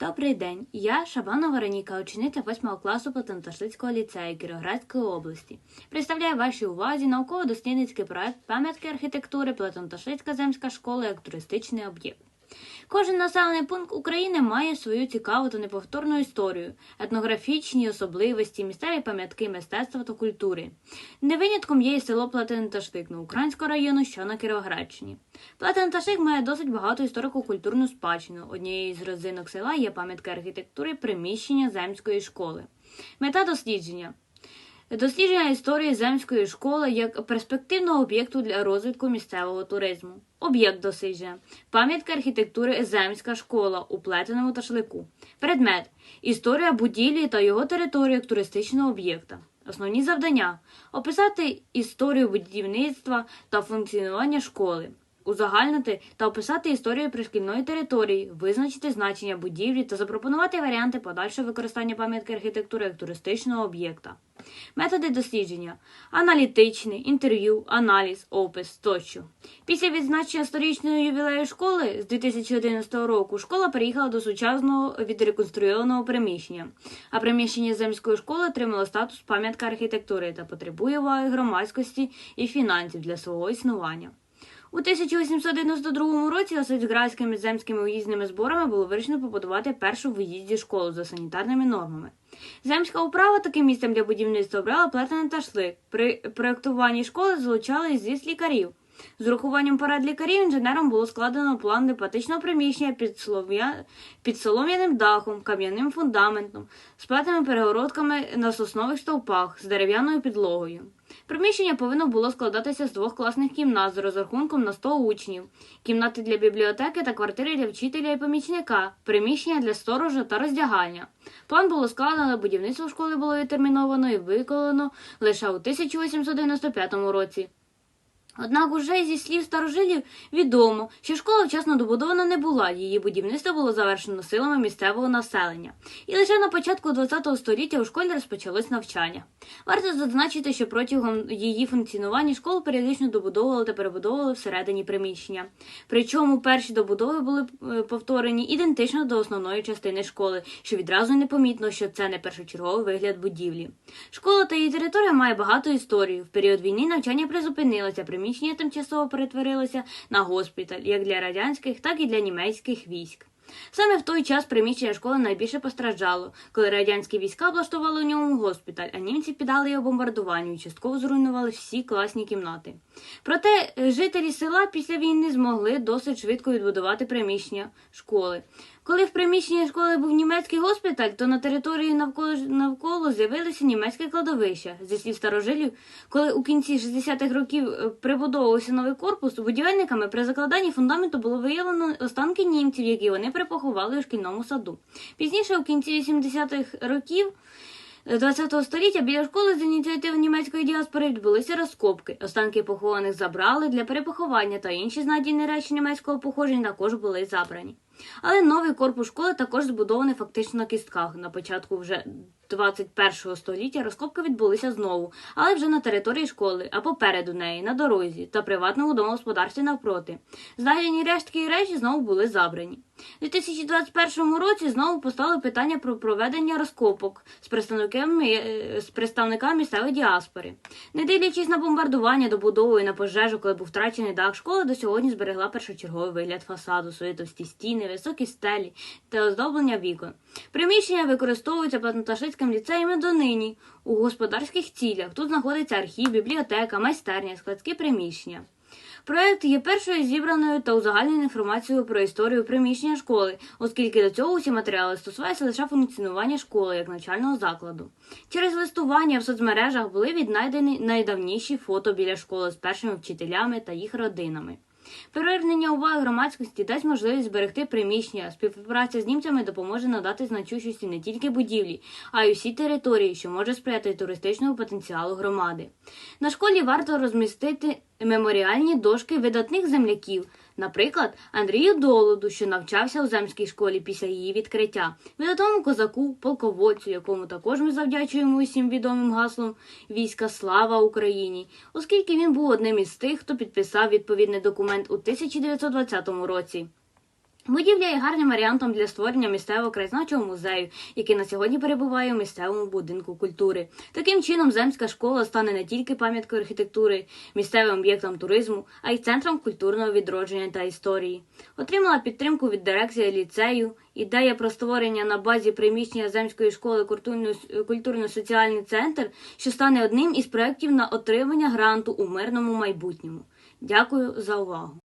Добрий день, я Шабанова Вероніка, учениця 8 класу Платонташицького ліцею Кіровоградської області. Представляю вашій увазі науково-дослідницький проект пам'ятки архітектури Платонташицька земська школа як туристичний об'єкт. Кожен населений пункт України має свою цікаву та неповторну історію, етнографічні особливості, місцеві пам'ятки мистецтва та культури. Не винятком є і село Платенташик Українського району, що на Кіровоградщині. Платенташик має досить багату історико-культурну спадщину. Однією з родзинок села є пам'ятка архітектури приміщення земської школи. Мета дослідження. Дослідження історії земської школи як перспективного об'єкту для розвитку місцевого туризму. Об'єкт дослідження. Пам'ятка архітектури Земська школа у плетеному ташлику. Предмет. Історія будівлі та його території як туристичного об'єкта. Основні завдання описати історію будівництва та функціонування школи, узагальнити та описати історію пришкільної території, визначити значення будівлі та запропонувати варіанти подальшого використання пам'ятки архітектури як туристичного об'єкта. Методи дослідження: аналітичний, інтерв'ю, аналіз, опис тощо. Після відзначення сторічної ювілею школи з 2011 року школа переїхала до сучасного відреконструйованого приміщення, а приміщення земської школи отримало статус пам'ятка архітектури та потребує уваги громадськості і фінансів для свого існування. У 1892 році Освітградськими земськими уїзними зборами було вирішено побудувати першу виїзді школу за санітарними нормами. Земська управа таким місцем для будівництва обрала плетене та шлик. При проєктуванні школи залучали зі лікарів. З урахуванням порад лікарів інженером було складено план непатичного приміщення під, солом'я... під солом'яним дахом, кам'яним фундаментом, з плетеними перегородками на соснових стовпах з дерев'яною підлогою. Приміщення повинно було складатися з двох класних кімнат з розрахунком на 100 учнів, кімнати для бібліотеки та квартири для вчителя і помічника, приміщення для сторожа та роздягальня. План було складено, будівництво школи було відтерміновано і виконано лише у 1895 році. Однак уже зі слів старожилів відомо, що школа вчасно добудована не була, її будівництво було завершено силами місцевого населення. І лише на початку ХХ століття у школі розпочалось навчання. Варто зазначити, що протягом її функціонування школу періодично добудовували та перебудовували всередині приміщення. Причому перші добудови були е, повторені ідентично до основної частини школи, що відразу непомітно, що це не першочерговий вигляд будівлі. Школа та її територія має багату історію. В період війни навчання призупинилося, приміщення тимчасово перетворилося на госпіталь як для радянських, так і для німецьких військ. Саме в той час приміщення школи найбільше постраждало, коли радянські війська облаштували у ньому госпіталь, а німці піддали його бомбардуванню і частково зруйнували всі класні кімнати. Проте е, жителі села після війни змогли досить швидко відбудувати приміщення школи. Коли в приміщенні школи був німецький госпіталь, то на території навколо навколо з'явилися німецьке кладовище. Зі слів старожилів, коли у кінці 60-х років е, прибудовувався новий корпус, будівельниками при закладанні фундаменту було виявлено останки німців, які вони припоховали у шкільному саду. Пізніше, у кінці 80-х років. ХХ століття біля школи з ініціативи німецької діаспори відбулися розкопки. Останки похованих забрали для перепоховання та інші знайдені речі німецького походження також були забрані. Але новий корпус школи також збудований фактично на кістках. На початку вже 21 століття розкопки відбулися знову, але вже на території школи, а попереду неї, на дорозі та приватному домогосподарстві навпроти. Знайдені рештки і речі знову були забрані. У 2021 році знову постало питання про проведення розкопок з представниками е, з представниками місцевої діаспори. Не дивлячись на бомбардування, добудову і на пожежу, коли був втрачений дах, школа до сьогодні зберегла першочерговий вигляд фасаду, свої стіни, високі стелі та оздоблення вікон. Приміщення використовуються платноташицьким ліцеєм і донині у господарських цілях. Тут знаходиться архів, бібліотека, майстерня, складські приміщення. Проект є першою зібраною та узагальненою інформацією про історію приміщення школи, оскільки до цього усі матеріали стосуються лише функціонування школи як навчального закладу. Через листування в соцмережах були віднайдені найдавніші фото біля школи з першими вчителями та їх родинами. Привернення уваги громадськості дасть можливість зберегти приміщення. Співпраця з німцями допоможе надати значущості не тільки будівлі, а й усі території, що може сприяти туристичному потенціалу громади. На школі варто розмістити меморіальні дошки видатних земляків. Наприклад, Андрію Долоду, що навчався у земській школі після її відкриття, відомому козаку, полководцю, якому також ми завдячуємо усім відомим гаслом Війська Слава Україні, оскільки він був одним із тих, хто підписав відповідний документ у 1920 році. Будівля є гарним варіантом для створення місцевого краєзнавчого музею, який на сьогодні перебуває у місцевому будинку культури. Таким чином, земська школа стане не тільки пам'яткою архітектури, місцевим об'єктом туризму, а й центром культурного відродження та історії. Отримала підтримку від дирекції ліцею. Ідея про створення на базі приміщення земської школи культурно- культурно-соціальний центр, що стане одним із проєктів на отримання гранту у мирному майбутньому. Дякую за увагу.